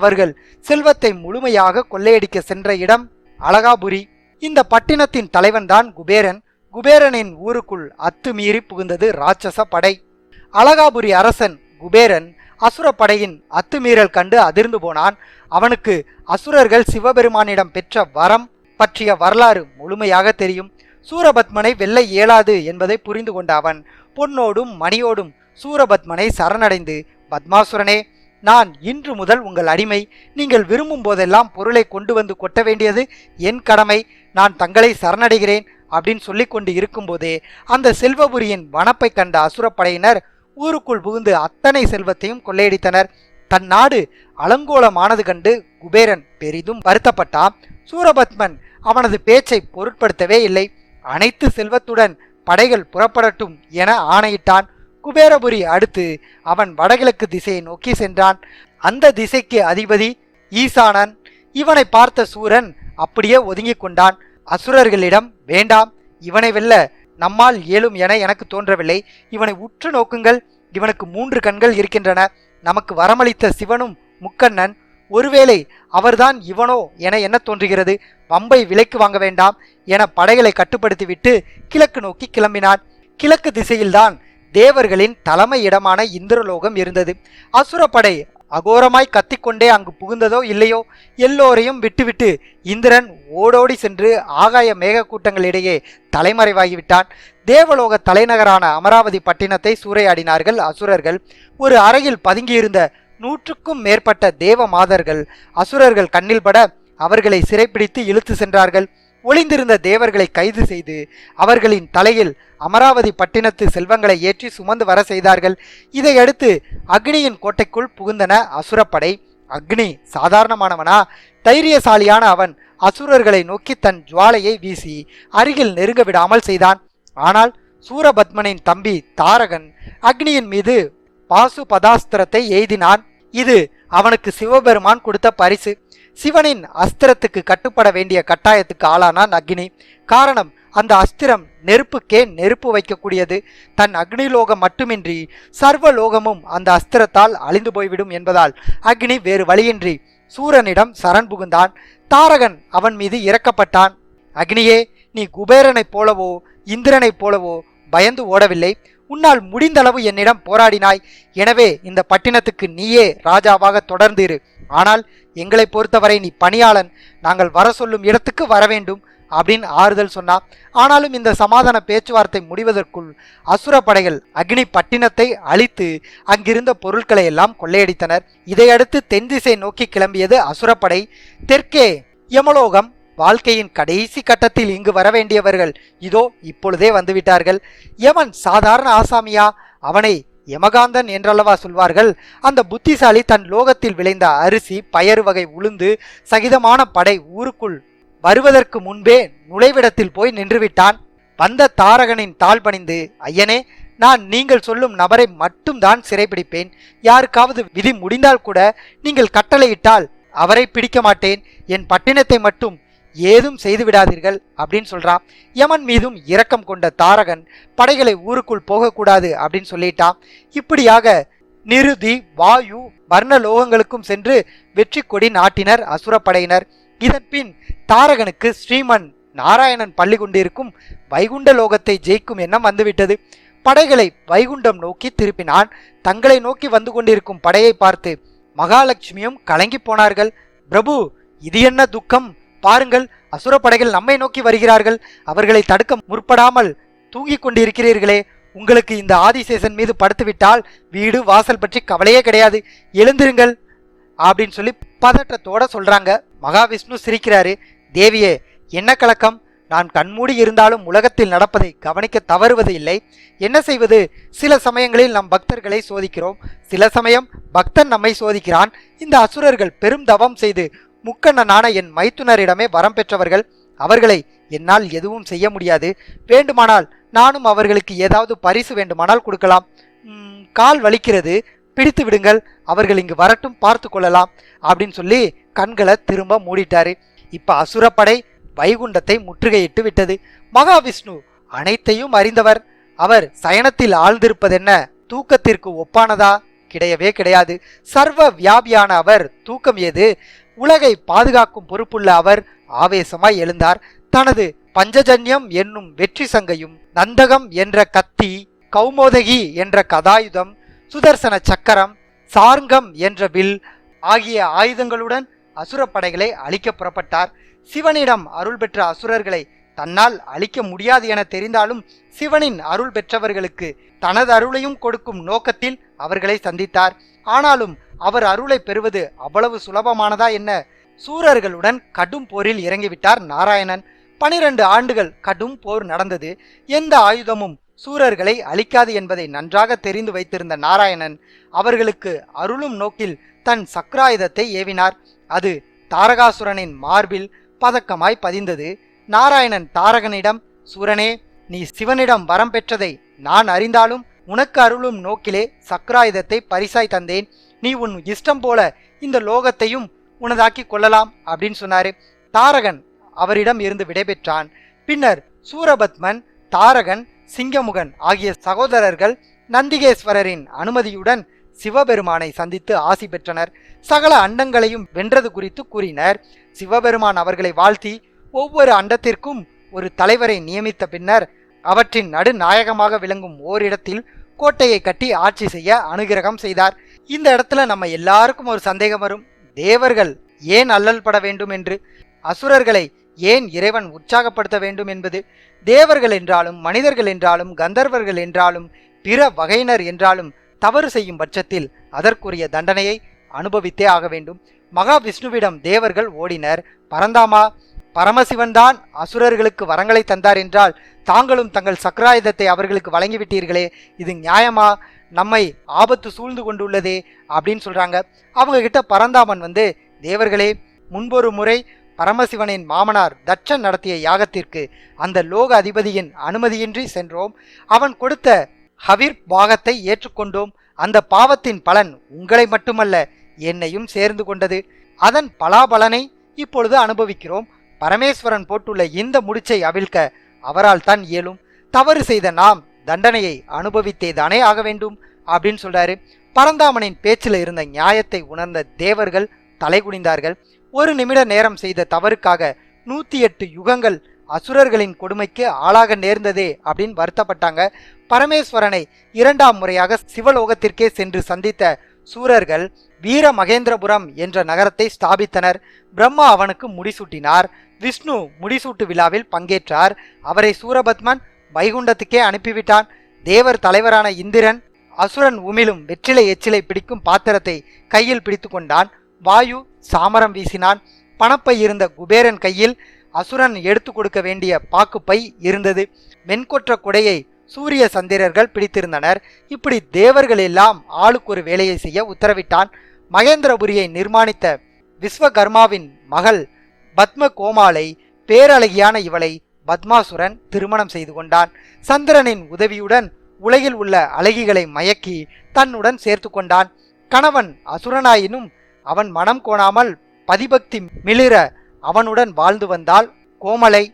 அவர்கள் செல்வத்தை முழுமையாக கொள்ளையடிக்க சென்ற இடம் அழகாபுரி. இந்த பட்டினத்தின் தலைவன்தான் குபேரன். குபேரனின் ஊருக்குள் அத்துமீறி புகுந்தது ராட்சச படை. அழகாபுரி அரசன் குபேரன் அசுர படையின் அத்துமீறல் கண்டு அதிர்ந்து போனான். அவனுக்கு அசுரர்கள் சிவபெருமானிடம் பெற்ற வரம் பற்றிய வரலாறு முழுமையாக தெரியும். சூரபத்மனை வெல்ல இயலாது என்பதை புரிந்து கொண்ட அவன் பொன்னோடும் மணியோடும் சூரபத்மனை சரணடைந்து பத்மாசுரனே நான் இன்று முதல் உங்கள் அடிமை. நீங்கள் விரும்பும் போதெல்லாம் பொருளை கொண்டு வந்து கொட்ட வேண்டியது என் கடமை. நான் தங்களை சரணடைகிறேன் அப்படின்னு சொல்லிக்கொண்டு இருக்கும்போதே அந்த செல்வபுரியின் வனப்பை கண்ட அசுரப்படையினர் ஊருக்குள் புகுந்து அத்தனை செல்வத்தையும் கொள்ளையடித்தனர். தன் நாடு அலங்கோலமானது கண்டு குபேரன் பெரிதும் வருத்தப்பட்டான். சூரபத்மன் அவனது பேச்சை பொருட்படுத்தவே இல்லை. அனைத்து செல்வத்துடன் படைகள் புறப்படட்டும் என ஆணையிட்டான். குபேரபுரி அடுத்து அவன் வடகிழக்கு திசையை நோக்கி சென்றான். அந்த திசைக்கு அதிபதி ஈசானன். இவனை பார்த்த சூரன் அப்படியே ஒதுங்கி கொண்டான். அசுரர்களிடம் வேண்டாம் இவனை வெல்ல நம்மால் இயலும் என எனக்கு தோன்றவில்லை. இவனை உற்று நோக்குங்கள். இவனுக்கு மூன்று கண்கள் இருக்கின்றன. நமக்கு வரமளித்த சிவனும் முக்கண்ணன். ஒருவேளை அவர்தான் இவனோ என என்ன தோன்றுகிறது? பம்பை விலைக்கு வாங்க வேண்டாம் என படைகளை கட்டுப்படுத்திவிட்டு கிழக்கு நோக்கி கிளம்பினான். கிழக்கு திசையில்தான் தேவர்களின் தலைமை இடமான இந்திரலோகம் இருந்தது. அசுரப்படை அகோரமாய் கத்திக்கொண்டே அங்கு புகுந்ததோ இல்லையோ எல்லோரையும் விட்டுவிட்டு இந்திரன் ஓடோடி சென்று ஆகாய மேகக்கூட்டங்களிடையே தலைமறைவாகிவிட்டான். தேவலோக தலைநகரான அமராவதி பட்டினத்தை சூறையாடினார்கள் அசுரர்கள். ஒரு அறையில் பதுங்கியிருந்த நூற்றுக்கும் மேற்பட்ட தேவ மாதர்கள் அசுரர்கள் கண்ணில் பட அவர்களை சிறைப்பிடித்து இழுத்து சென்றார்கள். ஒளிந்திருந்த தேவர்களை கைது செய்து அவர்களின் தலையில் அமராவதி பட்டினத்து செல்வங்களை ஏற்றி சுமந்து வர செய்தார்கள். இதையடுத்து அக்னியின் கோட்டைக்குள் புகுந்தன அசுரப்படை. அக்னி சாதாரணமானவனா? தைரியசாலியான அவன் அசுரர்களை நோக்கி தன் ஜுவாலையை வீசி அருகில் நெருங்க விடாமல் செய்தான். ஆனால் சூரபத்மனின் தம்பி தாரகன் அக்னியின் மீது பாசுபதாஸ்திரத்தை எய்தினான். இது அவனுக்கு சிவபெருமான் கொடுத்த பரிசு. சிவனின் அஸ்திரத்துக்கு கட்டுப்பட வேண்டிய கட்டாயத்துக்கு ஆளானான் அக்னி. காரணம் அந்த அஸ்திரம் நெருப்புக்கே நெருப்பு வைக்கக்கூடியது. தன் அக்னிலோகம் மட்டுமின்றி சர்வ லோகமும் அந்த அஸ்திரத்தால் அழிந்து போய்விடும் என்பதால் அக்னி வேறு வழியின்றி சூரனிடம் சரண் புகுந்தான். தாரகன் அவன் மீது இறக்கப்பட்டான். அக்னியே நீ குபேரனைப் போலவோ இந்திரனைப் போலவோ பயந்து ஓடவில்லை. உன்னால் முடிந்தளவு என்னிடம் போராடினாய். எனவே இந்த பட்டினத்துக்கு நீயே ராஜாவாக தொடர்ந்திரு. ஆனால் எங்களை பொறுத்தவரை நீ பணியாளன் நாங்கள் வர சொல்லும் இடத்துக்கு வர வேண்டும் அப்படின்னு ஆறுதல் சொன்னான் ஆனாலும் இந்த சமாதான பேச்சுவார்த்தை முடிவதற்குள் அசுர படைகள் அக்னி பட்டினத்தை அழித்து அங்கிருந்த பொருட்களை எல்லாம் கொள்ளையடித்தனர். இதையடுத்து தென் திசை நோக்கி கிளம்பியது அசுரப்படை. தெற்கே யமலோகம் வாழ்க்கையின் கடைசி கட்டத்தில் இங்கு வர வேண்டியவர்கள் இதோ இப்பொழுதே வந்துவிட்டார்கள். யமன் சாதாரண ஆசாமியா? அவனை யமகாந்தன் என்றல்லவா சொல்வார்கள் அந்த புத்திசாலி தன் லோகத்தில் விளைந்த அரிசி பயறு வகை உளுந்து சகிதமான படை ஊருக்குள் வருவதற்கு முன்பே நுழைவிடத்தில் போய் நின்றுவிட்டான். வந்த தாரகனின் தாழ் பணிந்து ஐயனே நான் நீங்கள் சொல்லும் நபரை மட்டும்தான் சிறைபிடிப்பேன். யாருக்காவது விதி முடிந்தால் கூட நீங்கள் கட்டளையிட்டால் அவரை பிடிக்க மாட்டேன். என் பட்டினத்தை மட்டும் ஏதும் செய்து விடாதீர்கள் அப்படின்னு சொல்கிறான் யமன் மீதும் இரக்கம் கொண்ட தாரகன் படைகளை ஊருக்குள் போகக்கூடாது அப்படின்னு சொல்லிட்டான். இப்படியாக நிருதி வாயு வர்ண லோகங்களுக்கும் சென்று வெற்றி கொடி நாட்டினர் அசுரப்படையினர் இதன் பின் தாரகனுக்கு ஸ்ரீமன் நாராயணன் பள்ளி கொண்டிருக்கும் வைகுண்ட லோகத்தை ஜெயிக்கும் எண்ணம் வந்துவிட்டது. படைகளை வைகுண்டம் நோக்கி திருப்பினான். தங்களை நோக்கி வந்து கொண்டிருக்கும் படையை பார்த்து மகாலட்சுமியும் கலங்கி போனார்கள். பிரபு இது என்ன துக்கம்? பாருங்கள் அசுர படைகள் நம்மை நோக்கி வருகிறார்கள். அவர்களை தடுக்க முற்படாமல் தூங்கிக் கொண்டிருக்கிறீர்களே. உங்களுக்கு இந்த ஆதிசேஷன் மீது படுத்துவிட்டால் வீடு வாசல் பற்றி கவலையே கிடையாது. எழுந்திருங்கள் அப்படின்னு சொல்லி பதற்றத்தோட சொல்றாங்க. மகாவிஷ்ணு சிரிக்கிறாரு. தேவியே என்ன கலக்கம்? நான் கண்மூடி இருந்தாலும் உலகத்தில் நடப்பதை கவனிக்க தவறுவது இல்லை. என்ன செய்வது? சில சமயங்களில் நம் பக்தர்களை சோதிக்கிறோம். சில சமயம் பக்தன் நம்மை சோதிக்கிறான். இந்த அசுரர்கள் பெரும் தவம் செய்து முக்கண்ணனான என் மைத்துனரிடமே வரம் பெற்றவர்கள் அவர்களை என்னால் எதுவும் செய்ய முடியாது. வேண்டுமானால் நானும் அவர்களுக்கு ஏதாவது பரிசு வேண்டுமானால் கொடுக்கலாம். கால் வலிக்கிறது பிடித்து விடுங்கள் அவர்கள் இங்கு வரட்டும் பார்த்து கொள்ளலாம் அப்படின்னு சொல்லி கண்களை திரும்ப மூடிட்டாரு. இப்ப அசுரப்படை வைகுண்டத்தை முற்றுகையிட்டு விட்டது. மகாவிஷ்ணு அனைத்தையும் அறிந்தவர். அவர் சயனத்தில் ஆழ்ந்திருப்பதென்ன? தூக்கத்திற்கு ஒப்பானதா? கிடையவே கிடையாது. சர்வ வியாபியான அவர் தூக்கம் ஏது? உலகை பாதுகாக்கும் பொறுப்புள்ள அவர் ஆவேசமாய் எழுந்தார். தனது பஞ்சஜன்யம் என்னும் வெற்றி சங்கையும் நந்தகம் என்ற கத்தி கௌமோதகி என்ற கதாயுதம் சுதர்சன சக்கரம் சார்ங்கம் என்ற வில் ஆகிய ஆயுதங்களுடன் அசுரப்படைகளை அழிக்க புறப்பட்டார். சிவனிடம் அருள் பெற்ற அசுரர்களை தன்னால் அழிக்க முடியாது என தெரிந்தாலும் சிவனின் அருள் பெற்றவர்களுக்கு தனது அருளையும் கொடுக்கும் நோக்கத்தில் அவர்களை சந்தித்தார். ஆனாலும் அவர் அருளை பெறுவது அவ்வளவு சுலபமானதா என்ன? சூரர்களுடன் கடும் போரில் இறங்கிவிட்டார் நாராயணன். பனிரெண்டு ஆண்டுகள் கடும் போர் நடந்தது. எந்த ஆயுதமும் சூரர்களை அழிக்காது என்பதை நன்றாக தெரிந்து வைத்திருந்த நாராயணன் அவர்களுக்கு அருளும் நோக்கில் தன் சக்ராயுதத்தை ஏவினார். அது தாரகாசுரனின் மார்பில் பதக்கமாய் பதிந்தது. நாராயணன் தாரகனிடம் சூரனே நீ சிவனிடம் வரம் பெற்றதை நான் அறிந்தாலும் உனக்கு அருளும் நோக்கிலே சக்ராயுதத்தை பரிசாய் தந்தேன். நீ உன் இஷ்டம் போல இந்த லோகத்தையும் உனதாக்கி கொள்ளலாம் அப்படின்னு சொன்னாரு. தாரகன் அவரிடம் இருந்து விடைபெற்றான். பின்னர் சூரபத்மன் தாரகன் சிங்கமுகன் ஆகிய சகோதரர்கள் நந்திகேஸ்வரரின் அனுமதியுடன் சிவபெருமானை சந்தித்து ஆசி பெற்றனர். சகல அண்டங்களையும் வென்றது குறித்து கூறினர். சிவபெருமான் அவர்களை வாழ்த்தி ஒவ்வொரு அண்டத்திற்கும் ஒரு தலைவரை நியமித்த பின்னர் அவற்றின் நடுநாயகமாக விளங்கும் ஓரிடத்தில் கோட்டையை கட்டி ஆட்சி செய்ய அனுகிரகம் செய்தார். இந்த இடத்துல நம்ம எல்லாருக்கும் ஒரு சந்தேகம் வரும். தேவர்கள் ஏன் அல்லல் பட வேண்டும் என்று? அசுரர்களை ஏன் இறைவன் உற்சாகப்படுத்த வேண்டும் என்பது? தேவர்கள் என்றாலும் மனிதர்கள் என்றாலும் கந்தர்வர்கள் என்றாலும் பிற வகையினர் என்றாலும் தவறு செய்யும் பட்சத்தில் அதற்குரிய தண்டனையை அனுபவித்தே ஆக வேண்டும். மகாவிஷ்ணுவிடம் தேவர்கள் ஓடினர். பரந்தாமா பரமசிவன்தான் அசுரர்களுக்கு வரங்களை தந்தார் என்றால் தாங்களும் தங்கள் சக்கராயுதத்தை அவர்களுக்கு வழங்கிவிட்டீர்களே இது நியாயமா? நம்மை ஆபத்து சூழ்ந்து கொண்டுள்ளதே அப்படின்னு சொல்றாங்க. அவங்க கிட்ட பரந்தாமன் வந்து தேவர்களே முன்பொரு முறை பரமசிவனின் மாமனார் தட்சன் நடத்திய யாகத்திற்கு அந்த லோக அதிபதியின் அனுமதியின்றி சென்றோம். அவன் கொடுத்த ஹவிர் பாகத்தை ஏற்றுக்கொண்டோம். அந்த பாவத்தின் பலன் உங்களை மட்டுமல்ல என்னையும் சேர்ந்து கொண்டது. அதன் பலாபலனை இப்பொழுது அனுபவிக்கிறோம். பரமேஸ்வரன் போட்டுள்ள இந்த முடிச்சை அவிழ்க்க அவரால் தான் இயலும். தவறு செய்த நாம் தண்டனையை அனுபவித்தே தானே ஆக வேண்டும் அப்படின்னு சொல்றாரு. பரந்தாமனின் பேச்சில் இருந்த நியாயத்தை உணர்ந்த தேவர்கள் தலைகுனிந்தார்கள். ஒரு நிமிட நேரம் செய்த தவறுக்காக நூத்தி எட்டு யுகங்கள் அசுரர்களின் கொடுமைக்கு ஆளாக நேர்ந்ததே அப்படின்னு வருத்தப்பட்டாங்க. பரமேஸ்வரனை இரண்டாம் முறையாக சிவலோகத்திற்கே சென்று சந்தித்த சூரர்கள் வீர மகேந்திரபுரம் என்ற நகரத்தை ஸ்தாபித்தனர். பிரம்மா அவனுக்கு முடிசூட்டினார். விஷ்ணு முடிசூட்டு விழாவில் பங்கேற்றார். அவரை சூரபத்மன் வைகுண்டத்துக்கே அனுப்பிவிட்டான். தேவர் தலைவரான இந்திரன் அசுரன் உமிழும் வெற்றிலை எச்சிலை பிடிக்கும் பாத்திரத்தை கையில் பிடித்து கொண்டான். வாயு சாமரம் வீசினான். பணப்பை இருந்த குபேரன் கையில் அசுரன் எடுத்து கொடுக்க வேண்டிய பாக்குப்பை இருந்தது. வெண்கொற்ற குடையை சூரிய சந்திரர்கள் பிடித்திருந்தனர். இப்படி தேவர்கள் எல்லாம் ஆளுக்கு ஒரு வேலையை செய்ய உத்தரவிட்டான். மகேந்திரபுரியை நிர்மாணித்த விஸ்வகர்மாவின் மகள் பத்ம கோமாலை பேரழகியான இவளை பத்மாசுரன் திருமணம் செய்து கொண்டான். சந்திரனின் உதவியுடன் உலகில் உள்ள அழகிகளை மயக்கி தன்னுடன் சேர்த்து கொண்டான். கணவன் அசுரனாயினும் அவன் மனம் கோணாமல் பதிபக்தி மிளிர அவனுடன் வாழ்ந்து வந்தால் கோமலை